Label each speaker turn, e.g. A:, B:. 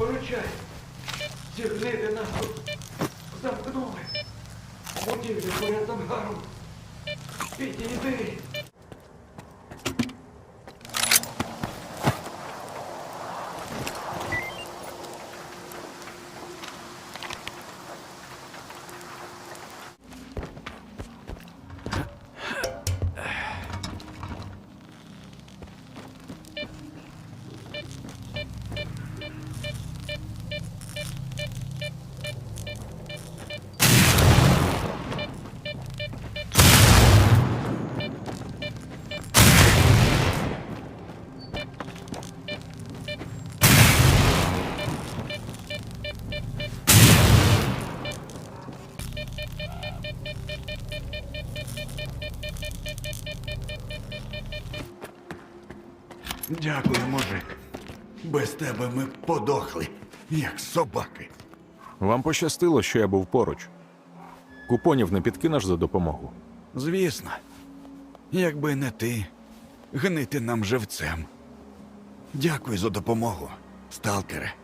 A: Поручай, зігнити нас тут замкнули. Будівлю порядом з ангаром. Підійди.
B: Дякую, мужик. Без тебе ми б подохли, як собаки.
C: Вам пощастило, що я був поруч. Купонів не підкинеш за допомогу.
B: Звісно. Якби не ти, гнити нам живцем. Дякую за допомогу, сталкере.